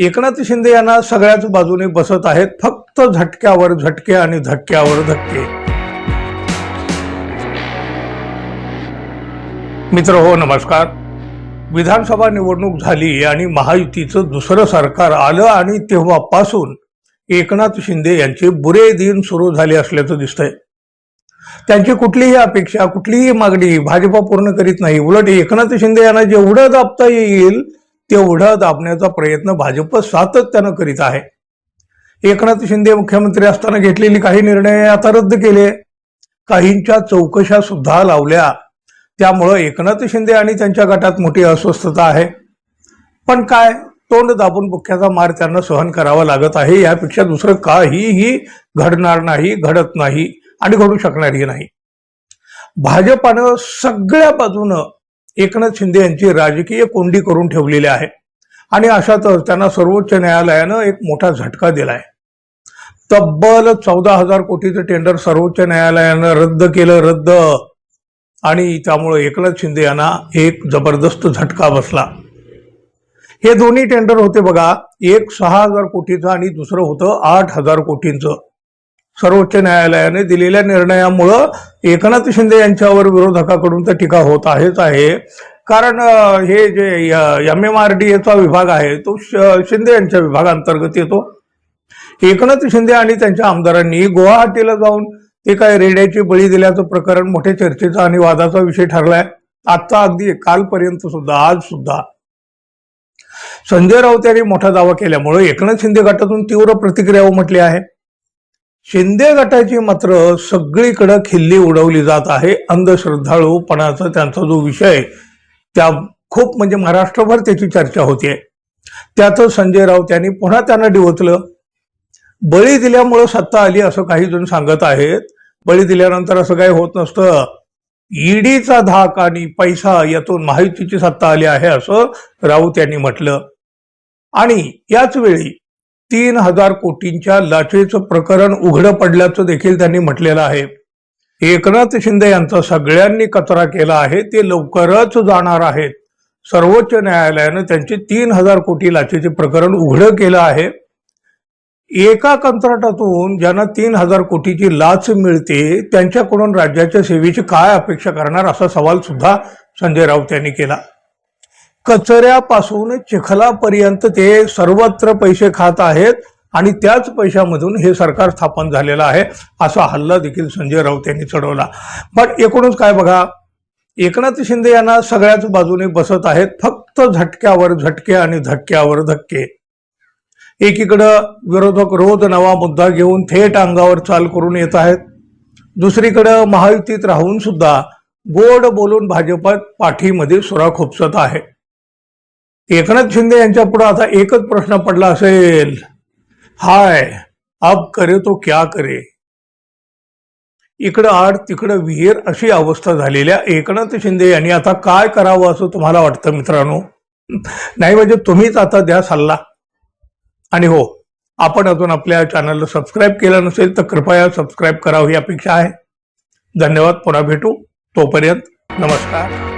एकनाथ शिंदे यांना सगळ्याच बाजूने बसत आहेत. फक्त झटक्यावर झटके आणि धक्क्यावर धक्के मित्र हो नमस्कार. विधानसभा निवडणूक झाली आणि महायुतीचं दुसरं सरकार आलं आणि तेव्हापासून एकनाथ शिंदे यांचे बुरे दिन सुरू झाले असल्याचं दिसतंय. त्यांची कुठलीही अपेक्षा कुठलीही मागणी भाजपा पूर्ण करीत नाही. उलट एकनाथ शिंदे यांना जेवढं दाबता येईल तेवढं दाबण्याचा प्रयत्न भाजप सातत्यानं करीत आहे. एकनाथ शिंदे मुख्यमंत्री असताना घेतलेली काही निर्णय आता रद्द केले. काहींच्या चौकशा सुद्धा लावल्या. त्यामुळं एकनाथ शिंदे आणि त्यांच्या गटात मोठी अस्वस्थता आहे. पण काय? तोंड दाबून बुक्क्याचा मार त्यांना सहन करावा लागत आहे. यापेक्षा दुसरं काहीही घडणार नाही घडत नाही आणि घडू शकणारही नाही. भाजपानं सगळ्या बाजूनं एकनाथ शिंदे यांची राजकीय कोंडी करून ठेवलेली आहे. आणि अशातच त्यांना सर्वोच्च न्यायालयानं एक मोठा झटका दिलाय. तब्बल चौदा हजार कोटीचं टेंडर सर्वोच्च न्यायालयानं रद्द केलं रद्द. आणि त्यामुळे एकनाथ शिंदे यांना एक जबरदस्त झटका बसला. हे दोन्ही टेंडर होते बघा एक सहा हजार कोटीचं आणि दुसरं होतं आठ हजार कोटींचं. सर्वोच्च न्यायालयाने दिलेल्या निर्णयामुळं एकनाथ शिंदे यांच्यावर विरोधकाकडून तर टीका होत आहेच आहे. कारण हे जे एम एम आर डी एचा विभाग आहे तो शिंदे यांच्या विभागांतर्गत येतो. एकनाथ शिंदे आणि त्यांच्या आमदारांनी गुवाहाटीला जाऊन ते काय रेड्याची बळी दिल्याचं प्रकरण मोठ्या चर्चेचा आणि वादाचा विषय ठरलाय. आता अगदी कालपर्यंत सुद्धा आज सुद्धा. संजय राऊत यांनी मोठा दावा केल्यामुळे एकनाथ शिंदे गटातून तीव्र प्रतिक्रिया उमटली आहे. शिंदे गटाची मात्र सगळीकडे खिल्ली उडवली जात आहे. अंधश्रद्धाळूपणाचा त्यांचा जो विषय त्या खूप म्हणजे महाराष्ट्रभर त्याची चर्चा होतीये. त्यातच संजय राऊत यांनी पुन्हा त्यांना डिवचलं. बळी दिल्यामुळं सत्ता आली असं काही जण सांगत आहेत. बळी दिल्यानंतर असं काही होत नसतं. ईडीचा धाक आणि पैसा यातून माहितीची सत्ता आली आहे असं राऊत यांनी म्हटलं. आणि याच वेळी तीन हजार कोटींच्या लाचेचं प्रकरण उघडं पडल्याचं देखील त्यांनी म्हटलेलं आहे. एकनाथ शिंदे यांचा सगळ्यांनी कचरा केला आहे ते लवकरच जाणार आहेत. सर्वोच्च न्यायालयानं त्यांचे तीन हजार कोटी लाचेचे प्रकरण उघडं केलं आहे. एका कंत्राटातून ज्यांना तीन हजार कोटीची लाच मिळते त्यांच्याकडून राज्याच्या सेवेची काय अपेक्षा करणार असा सवाल सुद्धा संजय राऊत यांनी केला. कचऱ्यापासून चिखलापर्यंत ते सर्वत्र पैसे खात आहेत आणि त्याच पैशामधून हे सरकार स्थापन झालेलं आहे असा हल्ला देखील संजय राऊत यांनी चढवला. पण एकूणच काय बघा एकनाथ शिंदे यांना सगळ्याच बाजूने बसत आहेत फक्त झटक्यावर झटके आणि धक्क्यावर धक्के. एकीकडं विरोधक रोज नवा मुद्दा घेऊन थेट अंगावर चाल करून येत आहेत. दुसरीकडं महायुतीत राहून सुद्धा गोड बोलून भाजपात पाठीमध्ये सुरा खुपसत आहे. एकनाथ शिंदे यांच्या पुढे आता एकच प्रश्न पडला असेल. हाय अब करे तो क्या करे? इकडं आड तिकडं विहीर अशी अवस्था झालेल्या एकनाथ शिंदे यांनी आता काय करावं असं तुम्हाला वाटतं मित्रांनो? नाही म्हणजे तुम्हीच आता द्या सल्ला. आणि हो आपण अजून आपल्या चॅनलला सबस्क्राईब केलं नसेल तर कृपया सबस्क्राईब करावं ही अपेक्षा आहे. धन्यवाद पुन्हा भेटू. तोपर्यंत नमस्कार.